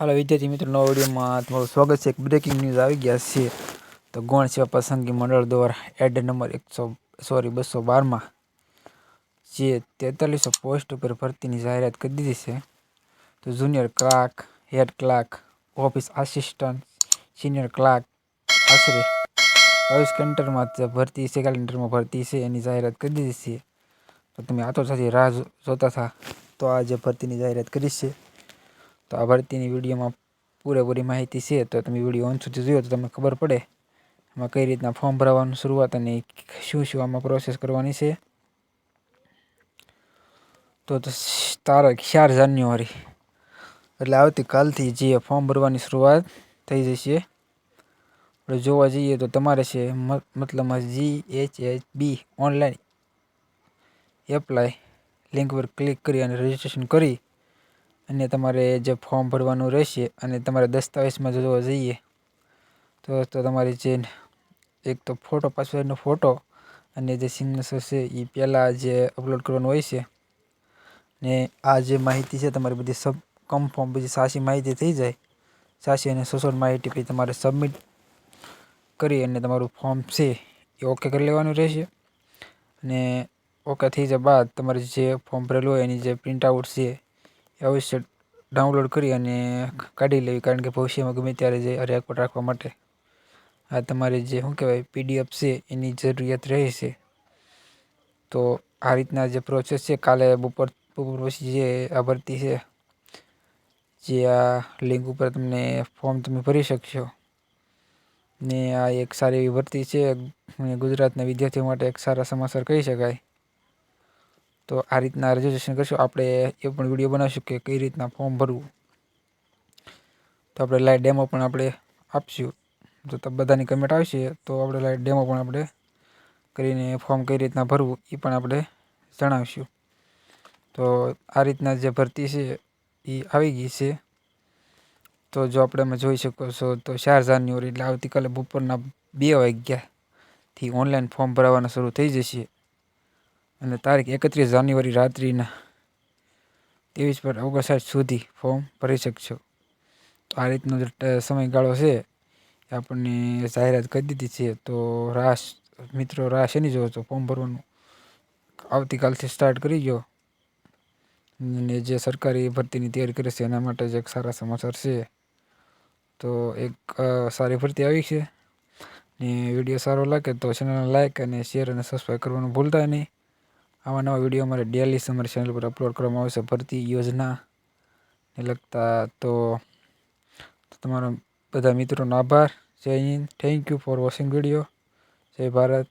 હાલો, વિદ્યાર્થી મિત્રો નવા વિડીયોમાં તમારું સ્વાગત છે. એક બ્રેકિંગ ન્યૂઝ આવી ગયા છે. તો ગૌણ સેવા પસંદગી મંડળ દ્વારા એડ નંબર એકસો સોરી બસો બારમાં જે તેતાલીસો પોસ્ટ ઉપર ભરતીની જાહેરાત કરી દીધી છે. તો junior clerk head clerk office assistant senior clerk આશરે બાવીસ કેન્ટરમાં જે ભરતી છે, કેલેન્ડરમાં ભરતી છે, એની જાહેરાત કરી દીધી છે. તો તમે આતુરતાથી રાહ જોતા હતા. તો આ જે ભરતીની જાહેરાત કરી છે તો આ ભરતીની વિડીયોમાં પૂરેપૂરી માહિતી છે. તો તમે વીડિયો અંત સુધી જોયો તો તમને ખબર પડે એમાં કઈ રીતના ફોર્મ ભરવાનું શરૂઆત અને શું શું આમાં પ્રોસેસ કરવાની છે. તો તારીખ ચાર જાન્યુઆરી, એટલે આવતીકાલથી જે ફોર્મ ભરવાની શરૂઆત થઈ જશે, આપણે જોવા જઈએ તો તમારે છે મતલબ G H H B online apply link પર ક્લિક કરી અને રજિસ્ટ્રેશન કરી અને તમારે જે ફોર્મ ભરવાનું રહેશે અને તમારે દસ્તાવેજમાં જોવા જઈએ, તો તો તમારી જે એક તો ફોટો પાસપોર્ટનો ફોટો અને જે સિગ્નેચર છે એ પહેલાં જે અપલોડ કરવાનું હોય છે. ને આ જે માહિતી છે તમારી બધી સબ કન્ફર્મ બધી સાચી માહિતી થઈ જાય. સાચી અને સચોટ માહિતી પછી તમારે સબમિટ કરી અને તમારું ફોર્મ છે એ ઓકે કરી લેવાનું રહેશે. અને ઓકે થઈ જાય બાદ તમારે જે ફોર્મ ભરેલું હોય એની જે પ્રિન્ટઆઉટ છે અવશ્ય ડાઉનલોડ કરી અને કાઢી લેવી, કારણ કે ભવિષ્યમાં ગમે ત્યારે જે રેકોર્ડ રાખવા માટે. આ તમારે જે, શું કહેવાય પીડીએફ છે, એની જરૂરિયાત રહે છે. તો આ રીતના જે પ્રોસેસ છે, કાલે બપોર બપોર પછી જે આ ભરતી છે, જે આ લિંક ઉપર તમને ફોર્મ તમે ભરી શકશો. ને આ એક સારી એવી ભરતી છે ગુજરાતના વિદ્યાર્થીઓ માટે એક સારા સમાચાર કહી શકાય. તો આ રીતના રજીસ્ટ્રેશન કરીશું. આપણે એ પણ વીડિયો બનાવીશું કે કઈ રીતના ફોર્મ ભરવું. તો આપણે લાઈવ ડેમો પણ આપણે આપશું. તો બધાની કમેન્ટ આવશે તો આપણે લાઈવ ડેમો પણ આપણે કરીને ફોર્મ કઈ રીતના ભરવું એ પણ આપણે જણાવીશું. તો આ રીતના જે ભરતી છે એ આવી ગઈ છે. તો જો આપણે એમાં જોઈ શકો છો, તો ચાર જાન્યુઆરી એટલે આવતીકાલે બપોરના બે વાગ્યાથી ઓનલાઈન ફોર્મ ભરાવાના શરૂ થઈ જશે. અને તારીખ એકત્રીસ જાન્યુઆરી રાત્રિના ત્રેવીસ પર ઓગણસાઠ સુધી ફોર્મ ભરી શકશો. તો આ રીતનો જે સમયગાળો છે એ આપણને જાહેરાત કરી દીધી છે. તો રાસ, મિત્રો રાહ શેની જોવો છો ફોર્મ ભરવાનું આવતીકાલથી સ્ટાર્ટ કરી ગયો. અને જે સરકારી ભરતીની તૈયારી કરે છે એના માટે જ એક સારા સમાચાર છે. તો એક સારી ભરતી આવી છે. ને વીડિયો સારો લાગે તો ચેનલને લાઇક અને શેર અને સબસ્ક્રાઈબ કરવાનું ભૂલતા નહીં. આવા નવા વીડિયો અમારે ડેલી સમર ચેનલ પર અપલોડ કરવામાં આવશે ભરતી યોજના ને લગતા તો તમારા બધા મિત્રોનો આભાર. જય Hind. Thank you for watching video જય ભારત.